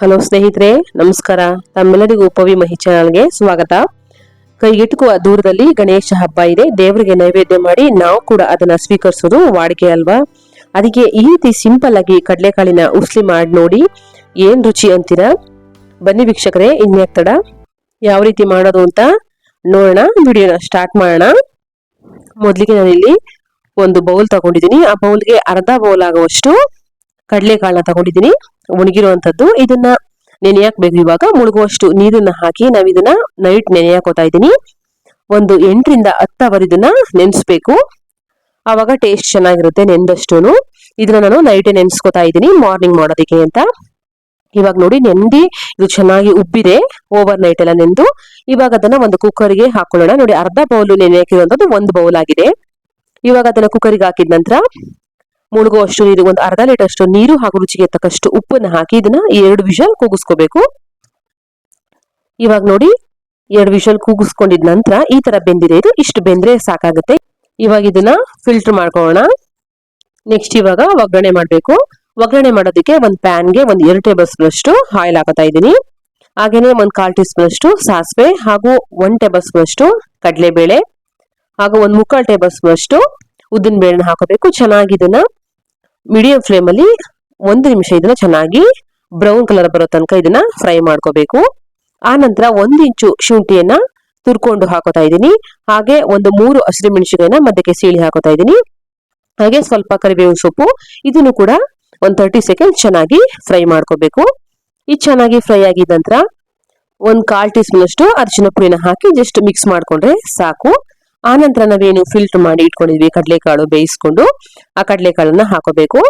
Hello ಸ್ನೇಹಿತರೆ, ನಮಸ್ಕಾರ. ತಮ್ಮೆಲ್ಲರಿಗೂ ಉಪವಿ ಮಹಿ ಚಾನಲ್ಗೆ ಸ್ವಾಗತ. ಕೈಗೆಟುಕುವ ದೂರದಲ್ಲಿ ಗಣೇಶ ಹಬ್ಬ ಇದೆ. ದೇವರಿಗೆ ನೈವೇದ್ಯ ಮಾಡಿ ನಾವು ಕೂಡ ಅದನ್ನ ಸ್ವೀಕರಿಸೋದು ವಾಡಿಕೆ ಅಲ್ವಾ? ಅದಕ್ಕೆ ಈ ರೀತಿ ಸಿಂಪಲ್ ಆಗಿ ಕಡಲೆಕಾಳಿನ ಉಸ್ಲಿ ಮಾಡಿ ನೋಡಿ. ಏನ್ ರುಚಿ ಅಂತೀರಾ? ಬನ್ನಿ ವೀಕ್ಷಕರೇ ಇನ್ಯಾಕ್ ತಡ ಯಾವ ರೀತಿ ಮಾಡೋದು ಅಂತ ನೋಡೋಣ. ವಿಡಿಯೋನ ಸ್ಟಾರ್ಟ್ ಮಾಡೋಣ. ಮೊದಲಿಗೆ ನಾನಿಲ್ಲಿ ಒಂದು ಬೌಲ್ ತಗೊಂಡಿದ್ದೀನಿ. ಆ ಬೌಲ್ಗೆ ಅರ್ಧ ಬೌಲ್ ಆಗುವಷ್ಟು ಕಡಲೆಕಾಳನ್ನ ತಗೊಂಡಿದ್ದೀನಿ. ಒಣಗಿರುವಂತದ್ದು ಇದನ್ನ ನೆನೆ ಹಾಕ್ಬೇಕು ಇವಾಗ ಮುಳುಗುವಷ್ಟು ನೀರನ್ನ ಹಾಕಿ ನಾವು ಇದನ್ನ ನೈಟ್ ನೆನೆ ಹಾಕೋತಾ ಇದ್ದೀನಿ. ಒಂದು ಎಂಟರಿಂದ ಹತ್ತು ಅವರ್ ಇದನ್ನ ನೆನೆಸ್ಬೇಕು. ಆವಾಗ ಟೇಸ್ಟ್ ಚೆನ್ನಾಗಿರುತ್ತೆ ನೆಂದಷ್ಟು ಇದನ್ನ ನಾನು ನೈಟೇ ನೆನೆಸ್ಕೋತಾ ಇದ್ದೀನಿ ಮಾರ್ನಿಂಗ್ ಮಾಡೋದಕ್ಕೆ ಅಂತ. ಇವಾಗ ನೋಡಿ, ನೆಂದಿ ಇದು ಚೆನ್ನಾಗಿ ಉಬ್ಬಿದೆ ಓವರ್ ನೈಟ್ ಎಲ್ಲ ನೆಂದು. ಇವಾಗ ಅದನ್ನ ಒಂದು ಕುಕ್ಕರ್ಗೆ ಹಾಕೊಳ್ಳೋಣ. ನೋಡಿ, ಅರ್ಧ ಬೌಲ್ ನೆನೆ ಹಾಕಿರುವಂತದ್ದು ಒಂದು ಬೌಲ್ ಆಗಿದೆ. ಇವಾಗ ಅದನ್ನ ಕುಕ್ಕರ್ಗೆ ಹಾಕಿದ ನಂತರ ಮುಳುಗುವಷ್ಟು ನೀರು, ಒಂದು ಅರ್ಧ ಲೀಟರ್ ಅಷ್ಟು ನೀರು ಹಾಗೂ ರುಚಿಗೆ ತಕ್ಕಷ್ಟು ಉಪ್ಪನ್ನ ಹಾಕಿ ಇದನ್ನ ಎರಡು ವಿಷಲ್ ಕೂಗಿಸ್ಕೋಬೇಕು. ಇವಾಗ ನೋಡಿ, ಎರಡು ವಿಷಲ್ ಕೂಗಿಸ್ಕೊಂಡಿದ ನಂತರ ಈ ತರ ಬೆಂದಿದೆ ಇದು. ಇಷ್ಟು ಬೆಂದ್ರೆ ಸಾಕಾಗುತ್ತೆ. ಇವಾಗ ಇದನ್ನ ಫಿಲ್ಟರ್ ಮಾಡ್ಕೊಳ್ಳೋಣ. ನೆಕ್ಸ್ಟ್ ಇವಾಗ ಒಗ್ಗರಣೆ ಮಾಡಬೇಕು. ಒಗ್ಗರಣೆ ಮಾಡೋದಕ್ಕೆ ಒಂದು ಪ್ಯಾನ್ಗೆ ಒಂದು ಎರಡು ಟೇಬಲ್ ಸ್ಪೂನ್ ಅಷ್ಟು ಆಯಿಲ್ ಹಾಕೋತಾ ಇದ್ದೀನಿ. ಹಾಗೇನೆ ಒಂದು ಕಾಲ್ ಟೀ ಸ್ಪೂನ್ ಅಷ್ಟು ಸಾಸಿವೆ ಹಾಗೂ ಒನ್ ಟೇಬಲ್ ಸ್ಪೂನ್ ಅಷ್ಟು ಕಡಲೆಬೇಳೆ ಹಾಗೂ ಒಂದು ಮುಕ್ಕಾಲು ಟೇಬಲ್ ಸ್ಪೂನ್ ಅಷ್ಟು ಉದ್ದಿನ ಬೇಳೆನ ಹಾಕೋಬೇಕು. ಚೆನ್ನಾಗಿ ಇದನ್ನ ಮೀಡಿಯಂ ಫ್ಲೇಮ್ ಅಲ್ಲಿ ಒಂದು ನಿಮಿಷ ಇದನ್ನ ಚೆನ್ನಾಗಿ ಬ್ರೌನ್ ಕಲರ್ ಬರೋ ತನಕ ಇದನ್ನ ಫ್ರೈ ಮಾಡ್ಕೋಬೇಕು. ಆ ನಂತರ ಒಂದು ಇಂಚು ಶುಂಠಿಯನ್ನ ತುರ್ಕೊಂಡು ಹಾಕೋತಾ ಇದ್ದೀನಿ. ಹಾಗೆ ಒಂದು ಮೂರು ಹಸಿರು ಮೆಣಸಿನಕಾಯಿನ ಮಧ್ಯಕ್ಕೆ ಸೀಳಿ ಹಾಕೋತಾ ಇದ್ದೀನಿ. ಹಾಗೆ ಸ್ವಲ್ಪ ಕರಿಬೇವು ಸೊಪ್ಪು, ಇದನ್ನು ಕೂಡ ಒಂದು ತರ್ಟಿ ಸೆಕೆಂಡ್ ಚೆನ್ನಾಗಿ ಫ್ರೈ ಮಾಡ್ಕೋಬೇಕು. ಇದು ಚೆನ್ನಾಗಿ ಫ್ರೈ ಆಗಿದ ನಂತರ ಒಂದು ಕಾಲ್ ಟೀ ಸ್ಪೂನ್ ಅಷ್ಟು ಅರಿಶಿನ ಪುಡಿನ ಹಾಕಿ ಜಸ್ಟ್ ಮಿಕ್ಸ್ ಮಾಡ್ಕೊಂಡ್ರೆ ಸಾಕು. ಆ ನಂತರ ನಾವೇನು ಫಿಲ್ಟರ್ ಮಾಡಿ ಇಟ್ಕೊಂಡಿದ್ವಿ, ಕಡಲೆಕಾಳು ಬೇಯಿಸ್ಕೊಂಡು ಆ ಕಡಲೆಕಾಳನ್ನ ಹಾಕೋಬೇಕು.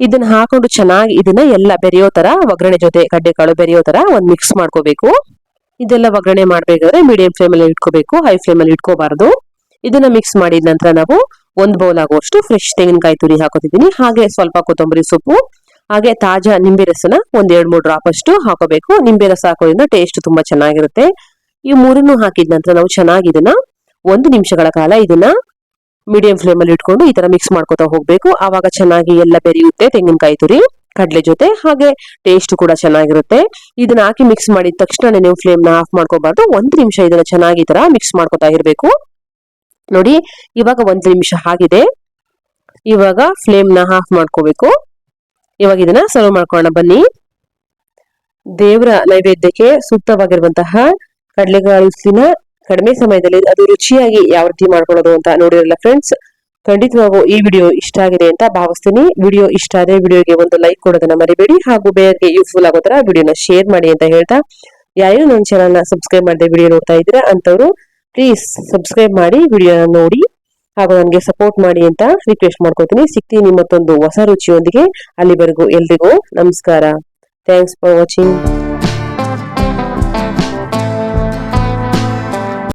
ಇದನ್ನ ಹಾಕೊಂಡು ಚೆನ್ನಾಗಿ ಇದನ್ನ ಎಲ್ಲ ಬೆರೆಯೋ ತರ ಒಗ್ಗರಣೆ ಜೊತೆ ಕಡಲೆಕಾಳು ಬೆರೆಯೋ ತರ ಒಂದ್ ಮಿಕ್ಸ್ ಮಾಡ್ಕೋಬೇಕು. ಇದೆಲ್ಲ ಒಗ್ಗರಣೆ ಮಾಡ್ಬೇಕಾದ್ರೆ ಮೀಡಿಯಂ ಫ್ಲೇಮ್ ಅಲ್ಲಿ ಇಟ್ಕೋಬೇಕು ಹೈ ಫ್ಲೇಮ್ ಅಲ್ಲಿ ಇಟ್ಕೋಬಾರ್ದು. ಇದನ್ನ ಮಿಕ್ಸ್ ಮಾಡಿದ ನಂತರ ನಾವು ಒಂದ್ ಬೌಲ್ ಆಗುವಷ್ಟು ಫ್ರೆಶ್ ತೆಂಗಿನಕಾಯಿ ತುರಿ ಹಾಕೋತಿದ್ದೀನಿ. ಹಾಗೆ ಸ್ವಲ್ಪ ಕೊತ್ತಂಬರಿ ಸೊಪ್ಪು, ಹಾಗೆ ತಾಜಾ ನಿಂಬೆ ರಸನ ಒಂದ್ ಎರಡ್ ಮೂರು ಡ್ರಾಪ್ ಅಷ್ಟು ಹಾಕೋಬೇಕು. ನಿಂಬೆ ರಸ ಹಾಕೋದ್ರಿಂದ ಟೇಸ್ಟ್ ತುಂಬಾ ಚೆನ್ನಾಗಿರುತ್ತೆ. ಈ ಮೂರನ್ನು ಹಾಕಿದ ನಂತರ ನಾವು ಚೆನ್ನಾಗಿ ಇದನ್ನ ಒಂದು ನಿಮಿಷಗಳ ಕಾಲ ಇದನ್ನ ಮೀಡಿಯಂ ಫ್ಲೇಮ್ ಅಲ್ಲಿ ಇಟ್ಕೊಂಡು ಈ ತರ ಮಿಕ್ಸ್ ಮಾಡ್ಕೋತಾ ಹೋಗ್ಬೇಕು. ಆವಾಗ ಚೆನ್ನಾಗಿ ಎಲ್ಲ ಬೆರೆಯುತ್ತೆ, ತೆಂಗಿನಕಾಯಿ ತುರಿ, ಕಡಲೆ ಜೊತೆ, ಹಾಗೆ ಟೇಸ್ಟ್ ಕೂಡ ಚೆನ್ನಾಗಿರುತ್ತೆ. ಇದನ್ನ ಹಾಕಿ ಮಿಕ್ಸ್ ಮಾಡಿದ ತಕ್ಷಣ ನೀವು ಫ್ಲೇಮ್ನ ಆಫ್ ಮಾಡ್ಕೋಬಾರ್ದು. ಒಂದು ನಿಮಿಷ ಇದನ್ನ ಚೆನ್ನಾಗಿ ತರ ಮಿಕ್ಸ್ ಮಾಡ್ಕೋತಾ ಇರಬೇಕು. ನೋಡಿ, ಇವಾಗ ಒಂದು ನಿಮಿಷ ಆಗಿದೆ. ಇವಾಗ ಫ್ಲೇಮ್ನ ಆಫ್ ಮಾಡ್ಕೋಬೇಕು. ಇವಾಗ ಇದನ್ನ ಸರ್ವ್ ಮಾಡ್ಕೊಳ್ಳೋಣ, ಬನ್ನಿ. ದೇವರ ನೈವೇದ್ಯಕ್ಕೆ ಸೂಕ್ತವಾಗಿರುವಂತಹ ಕಡಲೆಕಾಳು ಉಸ್ಲಿನ ಕಡಿಮೆ ಸಮಯದಲ್ಲಿ ಅದು ರುಚಿಯಾಗಿ ಯಾವ ರೀತಿ ಮಾಡ್ಕೊಳ್ಳೋದು ಅಂತ ನೋಡಿರಲ್ಲ ಫ್ರೆಂಡ್ಸ್ ಖಂಡಿತವಾಗೂ ಈ ವಿಡಿಯೋ ಇಷ್ಟ ಆಗಿದೆ ಅಂತ ಭಾವಿಸ್ತೀನಿ. ವಿಡಿಯೋ ಇಷ್ಟ ಆದ್ರೆ ವಿಡಿಯೋಗೆ ಒಂದು ಲೈಕ್ ಕೊಡೋದನ್ನ ಮರಿಬೇಡಿ ಹಾಗೂ ಬೇರೆಗೆ ಯೂಸ್ಫುಲ್ ಆಗೋ ತರ ವಿಡಿಯೋನ ಶೇರ್ ಮಾಡಿ ಅಂತ ಹೇಳ್ತಾ ಯಾರು ನನ್ನ ಚಾನಲ್ನ ಸಬ್ಸ್ಕ್ರೈಬ್ ಮಾಡದೆ ವಿಡಿಯೋ ನೋಡ್ತಾ ಇದ್ದೀರಾ ಅಂತವ್ರು ಪ್ಲೀಸ್ ಸಬ್ಸ್ಕ್ರೈಬ್ ಮಾಡಿ ವಿಡಿಯೋನ ನೋಡಿ ಹಾಗೂ ನನಗೆ ಸಪೋರ್ಟ್ ಮಾಡಿ ಅಂತ ರಿಕ್ವೆಸ್ಟ್ ಮಾಡ್ಕೋತೀನಿ ಸಿಗ್ತೀನಿ ಮತ್ತೊಂದು ಹೊಸ ರುಚಿಯೊಂದಿಗೆ. ಅಲ್ಲಿವರೆಗೂ ಎಲ್ರಿಗೂ ನಮಸ್ಕಾರ. Thanks for watching